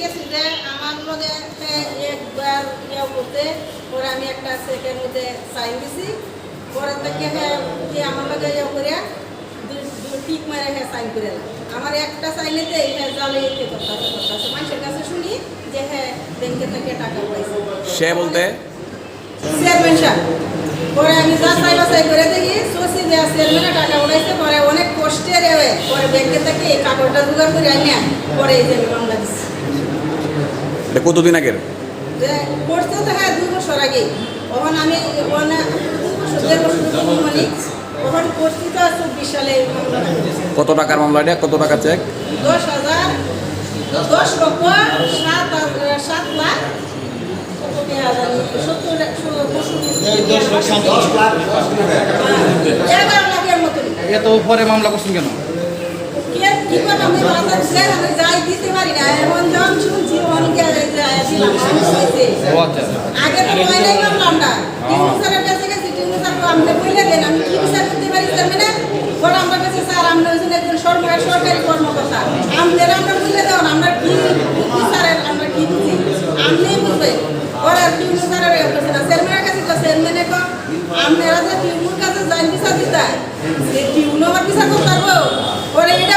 গেছি যে আমার লগে সে একবার ইয়ে করতে পরে আমি একটা সেকেন্ড মধ্যে সাইন দিছি। পরে থেকে হ্যাঁ আমার লগে ইয়ে করে টিক মারে হ্যাঁ সাইন করে আমার একটা সাইনেতে হ্যাঁ জালে ইয়ে করতেছে করতেছে মানুষের কাছে শুনি যে হ্যাঁ ব্যাংকে থেকে টাকা পাইছে। সে বলতে? চেয়ারম্যান সাহেব পরে আমি যা চাই বাছাই করে দেখি সোসি যে চেয়ারম্যানে টাকা উঠাইছে পরে অনেক কষ্টের পরে ব্যাংকে থেকে এই কাগজটা জোগাড় করে আনিয়া পরে এই যে আমি দিচ্ছি এটা কতদিন আগের? যে করছে তো হ্যাঁ দুই বছর আগে। তখন আমি মানে তখন করছি তো চব্বিশ সালে কত টাকার মামলা এটা? কত টাকা চেক দশ হাজার দশ লক্ষ সাত হাজার- সাত লাখ এত উপরে মামলা করছেন কেন? করে আমি যাই দিতে পারি না এখন যখন শুনছি আচ্ছা আচ্ছা। আগে তো ময়লাই করলাম না দেন আমি কি বিচার পারি স্যার মানে পরে আমরা হয়েছেন একজন সরকারি আমরা বলে দেন আমরা কি বিচারের আমরা কি বুঝি আপনি বুঝবেন পরে টিউন স্যারের কাছে না চেয়ারম্যানের তো চেয়ারম্যানে কো আপনারা যে টিউনের কাছে দিতে করতে পারব পরে এটা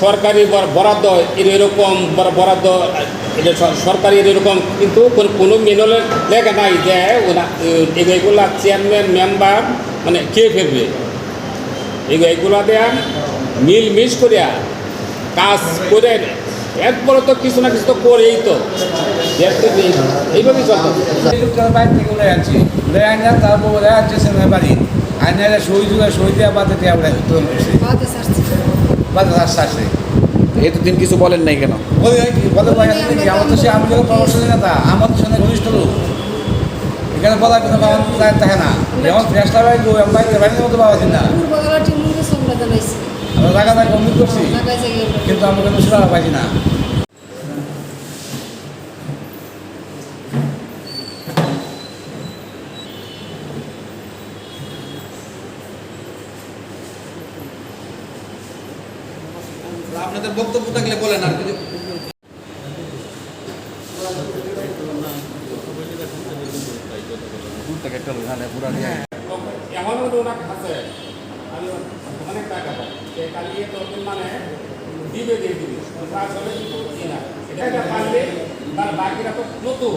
সরকারি বরাদ্দ এর এরকম বর- বরাদ্দ সরকারি এরকম কিন্তু কোন- কোনো মেনুয়ালের লেখা নাই যে এগুলা চেয়ারম্যান মেম্বার মানে কে ফেলবে? এগুলো এগুলো দেয়া মিল মিস করিয়া কাজ করে একবারে তো কিছু না কিছু তো করেই তো। দেখতে এই- এইভাবেই চলতো। এই বাইরে থেকে উড়ে আনছি। উড়ে আনলাম তারপর উড়ে বাড়ি আইনারে সই যুগে সই দেওয়া বাদে আমরা উত্তোলন তো এতদিন কিছু বলেন নাই কেন? আমার তো সে আমি যখন প্রমোশনের নেতা আমার তো সঙ্গে ঘনিষ্ঠ লোক। এখানে বলার কোনো থাকে না। যেমন আমি মতো না। সম্রা জানাইছি আমরা করছি কিন্তু আমরা কোনো সুরা পাইছি না। আপনাদের বক্তব্য থাকলে বলেন আর কাছে। আমি অনেক টাকা মানে দিবে দিয়ে না? এটা তার বাকিরা তো নতুন।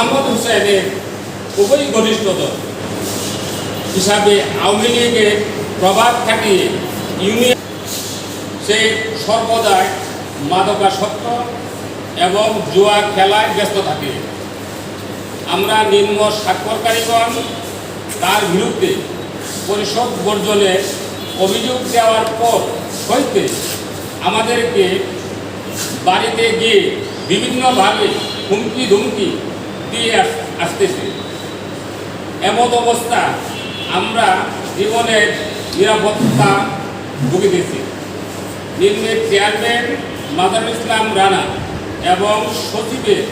আহমদ হুসেনের খুবই ঘনিষ্ঠ দল। হিসাবে আওয়ামী লীগের প্রভাব খাটিয়ে ইউনিয়ন সে সর্বদাই মাদকাসক্ত এবং জুয়া খেলায় ব্যস্ত থাকে। আমরা নিম্ন স্বাক্ষরকারীগণ, তার বিরুদ্ধে পরিষদ বর্জনের অভিযোগ দেওয়ার পর হইতে আমাদেরকে বাড়িতে গিয়ে বিভিন্নভাবে হুমকি ধুমকি দিয়ে আস- আসতেছে। এমত অবস্থা আমরা জীবনের নিরাপত্তা ভুগিতেছি নিম্নের চেয়ারম্যান মাদার ইসলাম রানা এবং সচিবের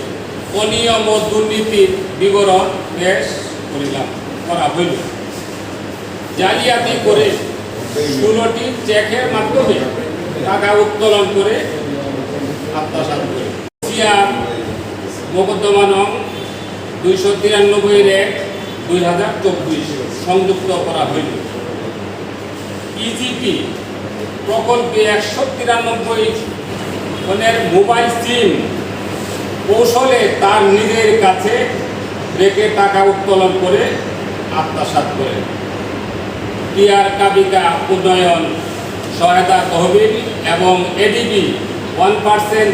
অনিয়ম ও দুর্নীতির বিবরণ পেশ করিলাম, করা হইল। জালিয়াতি করে ষোলোটি চেকের মাধ্যমে টাকা উত্তোলন করে আত্মসাৎ করে। সিআর মোকদ্দমা নং দুইশো তিরানব্বই এক দুই হাজার চব্বিশ সংযুক্ত করা হইল। ইজিপি প্রকল্পে একশো তিরানব্বই জনের মোবাইল সিম কৌশলে তার নিজের কাছে রেখে টাকা উত্তোলন করে আত্মসাৎ করে। টিআর কাবিকা উন্নয়ন সহায়তা তহবিল এবং এডিবি ওয়ান পার্সেন্ট